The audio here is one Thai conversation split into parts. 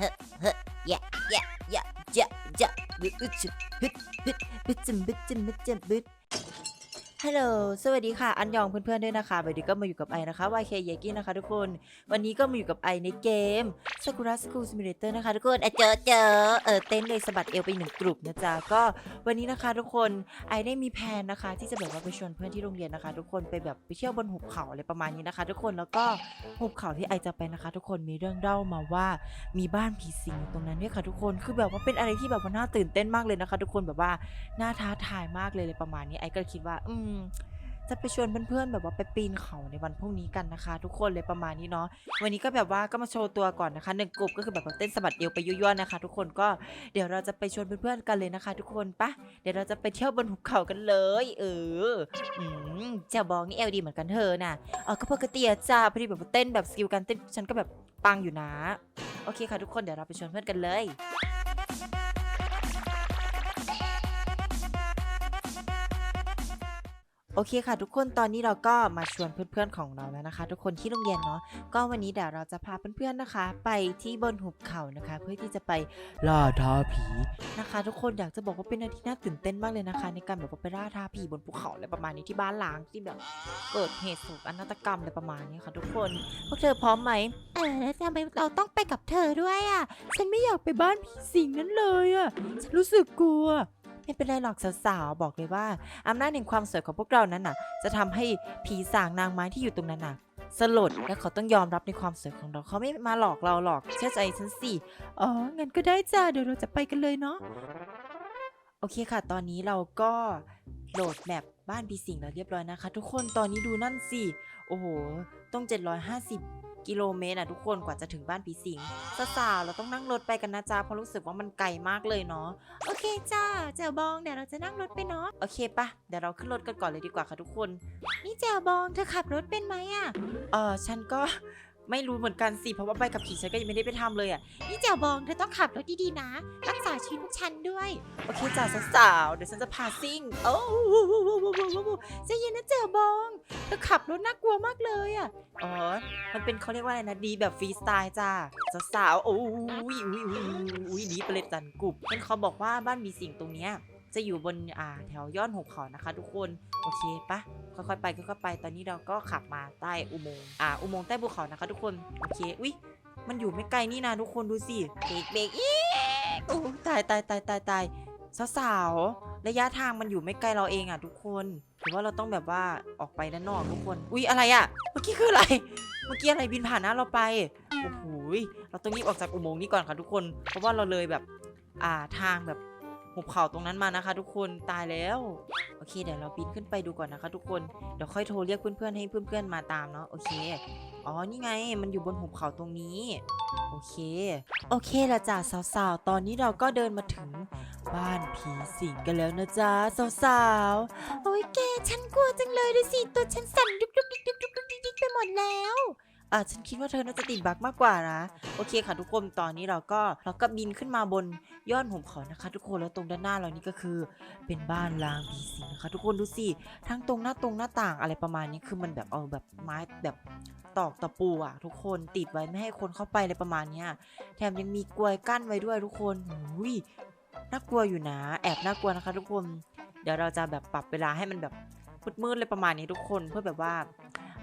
เฮ้อเฮ้อแยะแยะ ฮัลโหล สวัสดีค่ะ อันยองเพื่อนๆด้วยนะคะ วันนี้ก็มาอยู่กับไอนะคะ YK y a k i นะคะทุกคน วันนี้ก็มาอยู่กับไอในเกม Sakura School Simulator นะคะทุกคนเอะเจอเจอเออเต้นเลยสะบัดเอวไปหนึ่งกลุ่มนะจ๊ะ ก็วันนี้นะคะทุกคน ไอได้มีแผนนะคะ ที่จะแบบว่าไปชวนเพื่อนที่โรงเรียนนะคะ ทุกคน ไปแบบไปเที่ยวบนหุบเขาอะไรประมาณนี้นะคะ ทุกคน แล้วก็หุบเขาที่ไอจะไปนะคะ ทุกคน มีเรื่องเล่ามาว่า มีบ้านผีสิงตรงนั้นเนี่ยค่ะทุกคน คือแบบว่าเป็นอะไรที่แบบว่าน่าตื่นเต้นมากเลยนะคะ ทุกคน แบบว่าน่าท้าทายมากเลยเลยประมาณนี้ ไอก็คิดว่า อืมจะไปชวนเพื่อนๆแบบว่าไปปีนเขาในวันพรุ่งนี้กันนะคะ ทุกคนเลยประมาณนี้เนาะวันนี้ก็แบบว่าก็มาโชว์ตัวก่อนนะคะหนึ่งกลุ่มก็คือแบบว่าเต้นสะบัดเอวไปยั่วๆนะคะ ทุกคนก็เดี๋ยวเราจะไปชวนเพื่อนๆกันเลยนะคะ ทุกคนปะเดี๋ยวเราจะไปเที่ยวบนหุบเขากันเลย เอออืมเจ้าบองนี่เอลดีเหมือนกันเธอน่ะเออก็ปกติอะจ้าพอดีแบบว่าเต้นแบบสกิลการเต้นฉันก็แบบปังอยู่นะ โอเคค่ะทุกคนเดี๋ยวเราไปชวนเพื่อนกันเลย โอเคค่ะ ทุกคนตอนนี้เราก็มาชวนเพื่อนๆของเราแล้วนะคะ ทุกคนที่โรงเรียนเนาะก็วันนี้เดี๋ยวเราจะพาเพื่อนๆนะคะ ไปที่บนหุบเขานะคะ เพื่อที่จะไปล่าท้าผีนะคะ ทุกคนอยากจะบอกว่าเป็นอะไรที่น่าตื่นเต้นมากเลยนะคะ ในการแบบว่าไปล่าท้าผีบนภูเขาอะไรประมาณนี้ที่บ้านล้างที่แบบเกิดเหตุโศกนาฏกรรมอะไรประมาณนี้ค่ะ ทุกคนพวกเธอพร้อมไหมเออแล้วทำไมเราต้องไปกับเธอด้วยอะฉันไม่อยากไปบ้านผีสิงนั้นเลยอะฉันรู้สึกกลัว ไม่เป็นไรหรอกสาวๆบอกเลยว่าอำนาจแห่งความสวยของพวกเรานั้นน่ะ จะทำให้ผีสางนางไม้ที่อยู่ตรงนั้นน่ะสลดและเขาต้องยอมรับในความสวยของเราเขาไม่มาหลอกเราหรอกเชื่อใจฉันสิอ๋องั้นก็ได้จ้าเดี๋ยวเราจะไปกันเลยเนาะโอเคค่ะ ตอนนี้เราก็โหลดแมปบ้านผีสิงแล้วเรียบร้อยนะคะ ทุกคนตอนนี้ดูนั่นสิ โอ้โห ต้อง 750 กิโลเมตรอะทุกคนกว่าจะถึงบ้านผีสิงสาวๆเราต้องนั่งรถไปกันนะจ๊ะเพราะรู้สึกว่ามันไกลมากเลยเนาะโอเคจ้าเจ้าบองเดี๋ยวเราจะนั่งรถไปเนาะโอเคปะเดี๋ยวเราขึ้นรถกันก่อนเลยดีกว่าค่ะทุกคน นี่เจ้าบองเธอขับรถเป็นไหมอะเออฉันก็ ไม่รู้เหมือนกันสิ เพราะว่าใบขับขี่ฉันก็ยังไม่ได้ไปทำเลยอะ นี่เจ้าบองเธอต้องขับรถดีๆนะ รักษาชีวิตพวกฉันด้วย โอเคจ้าสาวๆเดี๋ยวฉันจะพาซิ่ง โอ้ใจเย็นนะเจ้าบองเธอขับรถน่ากลัวมากเลยอะ อ๋อ มันเป็นเขาเรียกว่าอะไรนะ ดีแบบฟรีสไตล์จ้าสาวๆโอ้ยอุ้ยอุ้ยอุ้ยอุ้ยดีไปเลยจันกุบเห็นเขาบอกว่าบ้านมีสิ่งตรงเนี้ย จะอยู่บนอ่าแถวยอดหุบเขานะคะ ทุกคนโอเคปะค่อยๆไปค่อยๆไป ตอนนี้เราก็ขับมาใต้อุโมงค์อ่าอุโมงค์ใต้ภูเขานะคะ ทุกคนโอเคอุ้ยมันอยู่ไม่ไกลนี่นะทุกคนดูสิเบรกเบรกอีกโอ้ตายตายตายตายตายสาวๆระยะทางมันอยู่ไม่ไกลเราเองอะ ทุกคนหรือว่าเราต้องแบบว่าออกไปด้านนอกทุกคน อุ๊ยอะไรอะ เมื่อกี้คืออะไร เมื่อกี้อะไรบินผ่านหน้าเราไปโอ้โหเราต้องรีบออกจากอุโมงค์นี้ก่อนค่ะทุกคน เพราะว่าเราเลยแบบอ่าทางแบบ หุบเขาตรงนั้นมานะคะ ทุกคนตายแล้ว โอเค เดี๋ยวเราบินขึ้นไปดูก่อนนะคะ ทุกคนเดี๋ยวค่อยโทรเรียกเพื่อนๆให้เพื่อนๆมาตามเนาะโอเคอ๋อนี่ไงมันอยู่บนหุบเขาตรงนี้ โอเค โอเคละจ้ะสาวๆ ตอนนี้เราก็เดินมาถึงบ้านผีสิงกันแล้วนะจ๊ะสาวๆโอ้ยแกฉันกลัวจังเลยดูสิตัวฉันสั่นดุกดุกดิกดุกดุกดุกดิกดิกไปหมดแล้ว อะฉันคิดว่าเธอน่าจะติดบั๊กมากกว่านะ โอเคค่ะทุกคนตอนนี้เราก็เราก็บินขึ้นมาบนยอดหุบเขานะคะ ทุกคนแล้วตรงด้านหน้าเรานี่ก็คือเป็นบ้านลางผีสิงนะคะทุกคนดูสิทั้งตรงหน้าตรงหน้าต่างอะไรประมาณนี้คือมันแบบเอาแบบไม้แบบตอกตะปูอะ ทุกคนติดไว้ไม่ให้คนเข้าไปอะไรประมาณเนี้ยแถมยังมีกลวยกั้นไว้ด้วยทุกคนหุยน่ากลัวอยู่นะ แอบน่ากลัวนะคะ ทุกคน เดี๋ยวเราจะแบบปรับเวลาให้มันแบบมืดๆเลยประมาณนี้ทุกคนเพื่อแบบว่า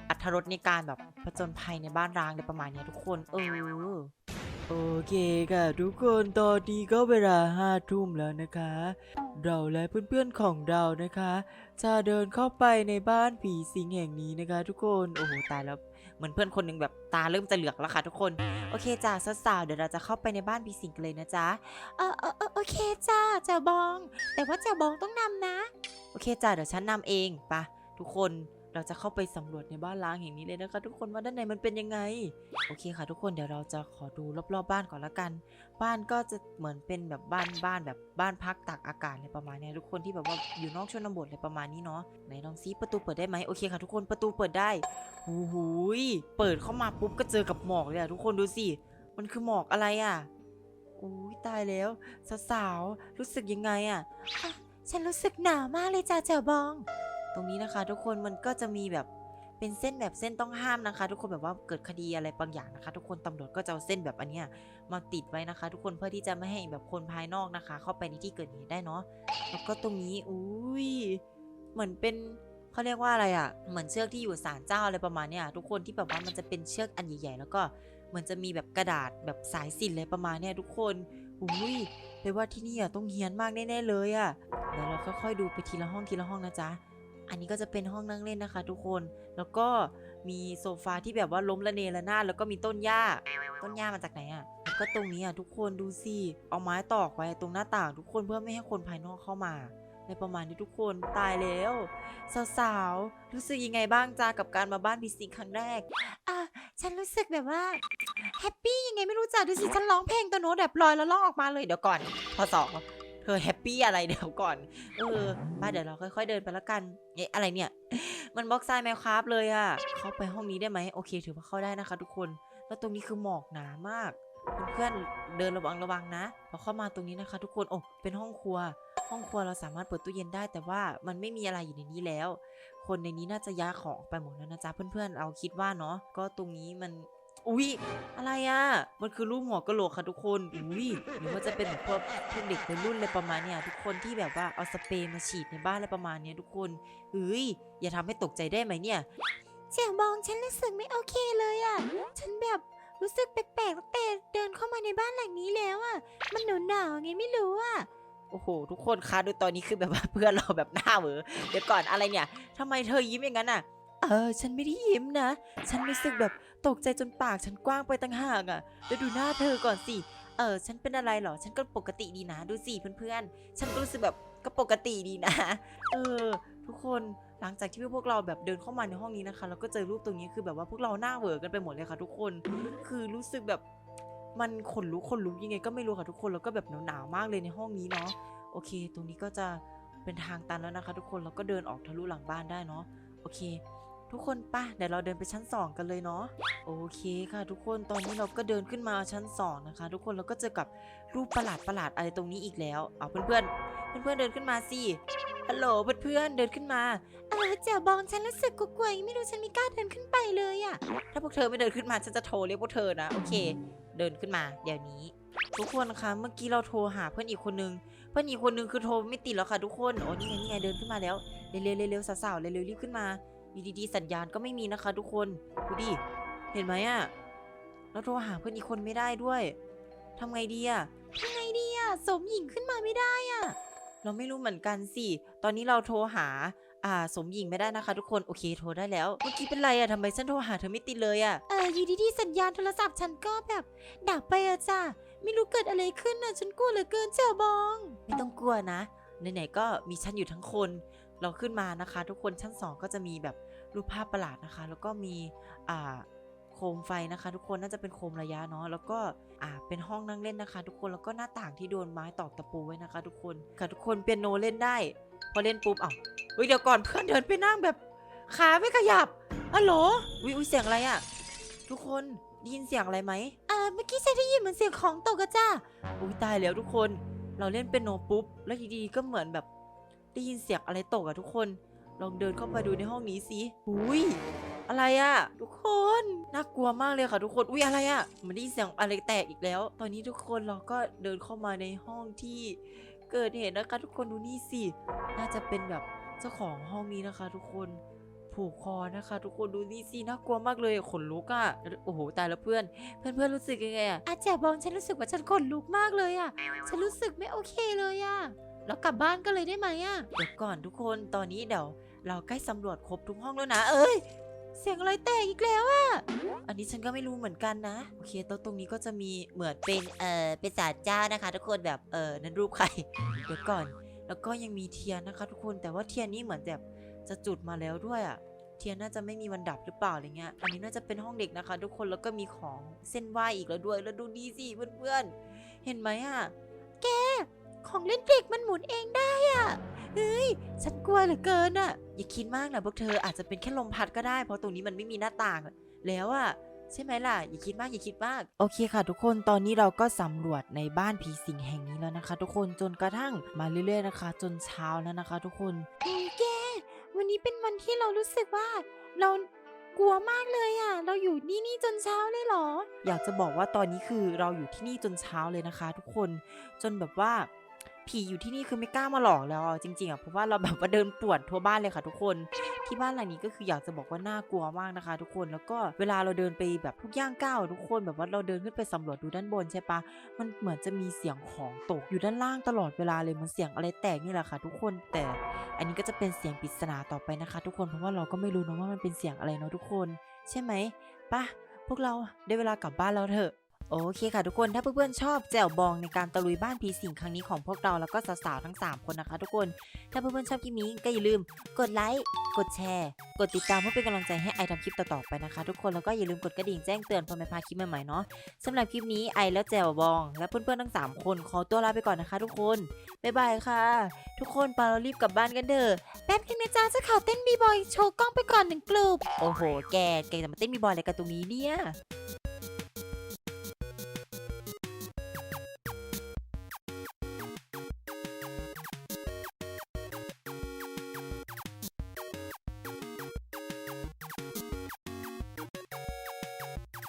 อัธรสในการแบบผจญภัยในบ้านร้างในประมาณเนี้ยทุกคน เออ โอเคค่ะทุกคนตอนนี้ก็เวลาห้าทุ่มแล้วนะคะ เราและเพื่อนๆของเรานะคะ จะเดินเข้าไปในบ้านผีสิงแห่งนี้นะคะ ทุกคนโอ้โหตายแล้วเหมือนเพื่อนคนหนึ่งแบบตาเริ่มจะเหลือกแล้วค่ะทุกคนโอเคจ้าสาวๆเดี๋ยวเราจะเข้าไปในบ้านผีสิงกันเลยนะจ๊ะเออเออเออโอเคจ้าเจ้าบอง แต่ว่าเจ้าบองต้องนำนะ โอเคจ้าเดี๋ยวฉันนำเองไปะทุกคน เราจะเข้าไปสำรวจในบ้านล้างแห่งนี้เลยนะคะ ทุกคนว่าด้านในมันเป็นยังไง โอเคค่ะ ทุกคนเดี๋ยวเราจะขอดูรอบๆบ้านก่อนละกัน บ้านก็จะเหมือนเป็นแบบบ้านบ้านแบบบ้านพักตากอากาศอะไรประมาณเนี้ยทุกคนที่แบบว่าอยู่นอกชนบทอะไรประมาณนี้เนาะไหนลองซิประตูเปิดได้ไหมโอเคค่ะ ทุกคนประตูเปิดได้หูหูยเปิดเข้ามาปุ๊บก็เจอกับหมอกเลยอะทุกคนดูสิมันคือหมอกอะไรอะอุ้ยตายแล้วสาวๆรู้สึกยังไงอะฉันรู้สึกหนาวมากเลยจ้าเจ้าบอง ตรงนี้นะคะ ทุกคนมันก็จะมีแบบเป็นเส้นแบบเส้นต้องห้ามนะคะ ทุกคนแบบว่าเกิดคดีอะไรบางอย่างนะคะ ทุกคนตำรวจก็จะเอาเส้นแบบอันเนี้ยมาติดไว้นะคะ ทุกคนเพื่อที่จะไม่ให้แบบคนภายนอกนะคะ เข้าไปในที่เกิดเหตุได้เนาะแล้วก็ตรงนี้อุ้ยเหมือนเป็นเขาเรียกว่าอะไรอะ่ะเหมือนเชือกที่อยู่ศาลเจ้าอะไรประมาณเนี้ยทุกคนที่แบบว่ามันจะเป็นเชือกอันใหญ่ ๆ แล้วก็เหมือนจะมีแบบกระดาษแบบสายสินอะไรประมาณเนี้ยทุกคนอุ้ยแปลว่าที่นี่อะต้องเฮี้ยนมากแน่ๆเลยอะ่ะเดี๋ยวเราค่อยๆดูไปทีละห้องทีละห้องนะจ๊ะ อันนี้ก็จะเป็นห้องนั่งเล่นนะคะ ทุกคน แล้วก็มีโซฟาที่แบบว่าล้มระเนระนาดแล้วก็มีต้นหญ้า ต้นหญ้ามาจากไหนอะ่ะแล้วก็ตรงนี้อะทุกคนดูสิเอาไม้ตอกไว้ตรงหน้าต่างทุกคนเพื่อไม่ให้คนภายนอกเข้ามาในประมาณนี้ทุกคนตายแล้วสาวๆรู้สึกยังไงบ้างจ้ากับการมาบ้านพีซิงครั้งแรกอะฉันรู้สึกแบบว่าแฮปปี้ยังไงไม่รู้จักดูสิฉันร้องเพลงตัวโน้ตแบบลอยแล้วร้องออกมาเลยเดี๋ยวก่อนพอสอง ธอแฮปปี้อะไรเดี๋ยวก่อน เออมาเดี๋ยวเราค่อยๆเดินไปละกันเอ๊ะอะไรเนี่ย มันบล็อกไซด์แมวคราฟเลยอะ เข้าไปห้องนี้ได้ไหมโอเค ถือว่าเข้าได้นะคะ ทุกคน แล้วตรงนี้คือหมอกหนามาก เพื่อนๆเดินระวังระวังนะพอเข้ามาตรงนี้นะคะ ทุกคน โอ้ เป็นห้องครัว ห้องครัวเราสามารถเปิดตู้เย็นได้ แต่ว่ามันไม่มีอะไรอยู่ในนี้แล้ว คนในนี้น่าจะย้ายของไปหมดแล้วนะจ๊ะเพื่อนๆเอาคิดว่าเนาะ ก็ตรงนี้มัน อุ๊ยอะไรอะมันคือรูปหัวกะโหลกค่ะทุกคน อุ้ยหรือว่าจะเป็นแบบพวกพวกเด็กวัยรุ่นอะไรประมาณเนี้ยทุกคนที่แบบว่าเอาสเปรย์มาฉีดในบ้านอะไรประมาณเนี้ยทุกคนเฮ้ยอย่าทำให้ตกใจได้ไหมเนี่ยเจียวบองฉันรู้สึกไม่โอเคเลยอะ ฉันแบบรู้สึกแปลกๆตั้งแต่เดินเข้ามาในบ้านหลังนี้แล้วอะ มันหนาวๆไงไม่รู้อะโอ้โห ทุกคนคะดูตอนนี้คือแบบว่าเพื่อนเราแบบหน้าเหวอเดี๋ยวก่อนอะไรเนี่ยทำไมเธอยิ้มอย่างนั้นอะ เออ ฉันไม่ได้ยิ้มนะ ฉันรู้สึกแบบตกใจจนปากฉันกว้างไปตั้งห่างอะแล้วดูหน้าเธอก่อนสิ เออ ฉันเป็นอะไรเหรอ ฉันก็ปกติดีนะ ดูสิเพื่อนๆ ฉันก็รู้สึกแบบก็ปกติดีนะ เออ ทุกคนหลังจากที่พวกเราแบบเดินเข้ามาในห้องนี้นะคะ แล้วก็เจอรูปตรงนี้คือแบบว่าพวกเราหน้าเวอกันไปหมดเลยค่ะ ทุกคน คือรู้สึกแบบมันขนลุกขนลุกยังไงก็ไม่รู้ค่ะทุกคน แล้วก็แบบหนาวๆมากเลยในห้องนี้เนาะ โอเค ตรงนี้ก็จะเป็นทางตันแล้วนะคะ ทุกคนเราก็เดินออกทะลุหลังบ้านได้เนาะ โอเค ทุกคนป่ะเดี๋ยวเราเดินไปชั้น 2 กันเลยเนาะโอเคค่ะ ทุกคนตอนนี้เราก็เดินขึ้นมาชั้น 2 นะคะ ทุกคนเราก็เจอกับรูปประหลาดประหลาดอะไรตรงนี้อีกแล้วเอาเพื่อนๆเพื่อนเดินขึ้นมาสิฮัลโหลเพื่อนๆเดินขึ้นมาเออเจียวบองฉันรู้สึกกลัวๆไม่รู้ฉันไม่กล้าเดินขึ้นไปเลยอะถ้าพวกเธอไม่เดินขึ้นมาฉันจะโทรเรียกพวกเธอนะโอเค เดินขึ้นมา เดี๋ยวนี้ ทุกคนคะเมื่อกี้เราโทรหาเพื่อนอีกคนนึงเพื่อนอีกคนนึงคือโทรไม่ติดแล้วค่ะ ทุกคนโอ้นี่ไงนี่ไงเดินขึ้นมาแล้วเร็วๆเร็วๆสาวๆเร็วๆรีบขึ้นมา อยู่ดีๆสัญญาณก็ไม่มีนะคะทุกคนดูดิเห็นไหมอะเราโทรหาเพื่อนอีกคนไม่ได้ด้วยทำไงดีอะไงดีอะสมหญิงขึ้นมาไม่ได้อะเราไม่รู้เหมือนกันสิ ตอนนี้เราโทรหา อ่า สมหญิงไม่ได้นะคะ ทุกคน โอเค โทรได้แล้ว เมื่อกี้เป็นไรอะทำไมฉันโทรหาเธอไม่ติดเลยอะเอออยู่ดีๆสัญญาณโทรศัพท์ฉันก็แบบดับไปอะจ้ะ ไม่รู้เกิดอะไรขึ้นอะฉันกลัวเหลือเกินเจียวบอง ไม่ต้องกลัวนะ ไหนๆก็มีชั้นอยู่ทั้งคน เราขึ้นมานะคะ ทุกคนชั้นสองก็จะมีแบบรูปภาพประหลาดนะคะ แล้วก็มีอ่าโคมไฟนะคะ ทุกคนน่าจะเป็นโคมระยะเนาะแล้วก็อ่าเป็นห้องนั่งเล่นนะคะ ทุกคนแล้วก็หน้าต่างที่โดนไม้ตอกตะปูไว้นะคะ ทุกคนค่ะทุกคนเปียโนเล่นได้ พอเล่นปุ๊บเอ้าเฮ้ยเดี๋ยวก่อนเพื่อนเดินไปนั่งแบบขาไม่ขยับฮัลโหลวิวเสียงอะไรอะทุกคนได้ยินเสียงอะไรไหมเออเมื่อกี้ฉันได้ยินเหมือนเสียงของตกอะจ้ะอุ้ยตายแล้วทุกคน เราเล่นเป็นโนปุ๊บแล้วทีดีๆก็เหมือนแบบ ได้ยินเสียงอะไรตกอะทุกคน ลองเดินเข้าไปดูในห้องนี้สิอุ้ยอะไรอะทุกคนน่ากลัวมากเลยค่ะทุกคนอุ้ยอะไรอะมันได้ยินเสียงอะไรแตกอีกแล้ว ตอนนี้ทุกคนเราก็เดินเข้ามาในห้องที่เกิดเหตุนะคะทุกคนดูนี่สิน่าจะเป็นแบบเจ้าของห้องนี้นะคะ ทุกคนผูกคอนะคะ ทุกคนดูนี่สิน่ากลัวมากเลยขนลุกอะโอ้โหตายแล้วเพื่อน เพื่อนเพื่อนรู้สึกยังไงอะอาเจียวบองฉันรู้สึกว่าฉันขนลุกมากเลยอะฉันรู้สึกไม่โอเคเลยอะ แล้วกลับบ้านก็เลยได้ไหมอะเดี๋ยวก่อนทุกคนตอนนี้เดี๋ยวเราใกล้สำรวจครบทุกห้องแล้วนะ เอ้ย เสียงอะไรแตกอีกแล้วอะอันนี้ฉันก็ไม่รู้เหมือนกันนะ โอเคโต๊ะตรงนี้ก็จะมีเหมือนเป็นเอ่อเป็นศาลเจ้านะคะทุกคนแบบเออนั่นรูปใคร เดี๋ยวก่อน แล้วก็ยังมีเทียนนะคะ ทุกคนแต่ว่าเทียนนี้เหมือนแบบจะจุดมาแล้วด้วยอะเทียนน่าจะไม่มีวันดับหรือเปล่าอะไรเงี้ย อันนี้น่าจะเป็นห้องเด็กนะคะ ทุกคนแล้วก็มีของเส้นไหวอีกแล้วด้วย แล้วดูดีสิเพื่อนๆ เห็นไหมอะแก ของเล่นเด็กมันหมุนเองได้อะเฮ้ยฉันกลัวเหลือเกินอะอย่าคิดมากนะพวกเธออาจจะเป็นแค่ลมพัดก็ได้ เพราะตรงนี้มันไม่มีหน้าต่างแล้วอะใช่ไหมล่ะ อย่าคิดมากอย่าคิดมาก โอเคค่ะ ทุกคนตอนนี้เราก็สำรวจในบ้านผีสิงแห่งนี้แล้วนะคะ ทุกคนจนกระทั่งมาเรื่อยๆนะคะ จนเช้าแล้วนะคะ ทุกคนเฮ้ยแกวันนี้เป็นวันที่เรารู้สึกว่า เรากลัวมากเลยอะ เราอยู่นี่นี่จนเช้าเลยเหรอ อยากจะบอกว่าตอนนี้คือเราอยู่ที่นี่จนเช้าเลยนะคะ ทุกคนจนแบบว่า ผีอยู่ที่นี่คือไม่กล้ามาหลอกแล้วจริงๆอะเพราะว่าเราแบบว่าเดินป่วนทั่วบ้านเลยค่ะทุกคน ที่บ้านหลังนี้ก็คืออยากจะบอกว่าน่ากลัวมากนะคะ ทุกคนแล้วก็เวลาเราเดินไปแบบทุกย่างก้าวทุกคนแบบว่าเราเดินขึ้นไปสำรวจดูด้านบนใช่ปะมันเหมือนจะมีเสียงของตกอยู่ด้านล่างตลอดเวลาเลยมันเสียงอะไรแตกนี่แหละค่ะ ทุกคนแต่อันนี้ก็จะเป็นเสียงปริศนาต่อไปนะคะ ทุกคนเพราะว่าเราก็ไม่รู้นะว่ามันเป็นเสียงอะไรเนาะทุกคน ใช่ไหมปะพวกเราได้เวลากลับบ้านแล้วเถอะ โอเคค่ะทุกคนถ้าเพื่อนๆชอบแจวบองในการตะลุยบ้านผีสิงครั้งนี้ของพวกเราแล้วก็สาวๆทั้ง 3 คนนะคะ ทุกคน ถ้าเพื่อนๆชอบคลิปนี้ก็อย่าลืม กดไลค์กดแชร์ กดติดตามเพื่อเป็นกำลังใจให้ไอทำคลิปต่อๆไปนะคะ ทุกคนแล้วก็อย่าลืมกดกระดิ่งแจ้งเตือนเพื่อไม่พลาดคลิปใหม่ๆเนาะสำหรับคลิปนี้ไอและแจวบอง และเพื่อนๆทั้ง 3 คนขอตัวลาไปก่อนนะคะ ทุกคนบ๊ายบายค่ะ ทุกคนไปเรารีบกลับบ้านกันเถอะแป๊บนึงนะจ๊ะจะขอเต้นบีบอยโชว์กล้องไปก่อนหนึ่งกลุ่มโอ้โห แกแกจะมาเต้นมีบอยอะไรกันตรงนี้เนี่ย